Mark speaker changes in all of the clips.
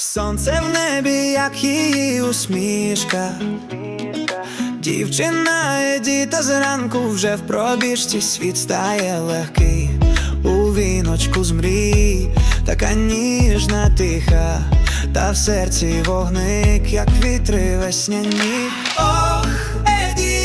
Speaker 1: Сонце в небі, як її усмішка. Дівчина Едіта зранку вже в пробіжці світ стає легкий у віночку з мрій, така ніжна, тиха, та в серці вогник, як вітри весняні. Ох, Едіта,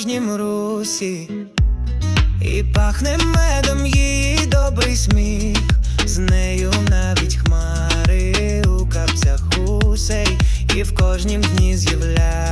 Speaker 1: літо кожнім русі, і пахне медом її добрий сміх, з нею навіть хмари у капцях гусей, і в кожнім дні з'являється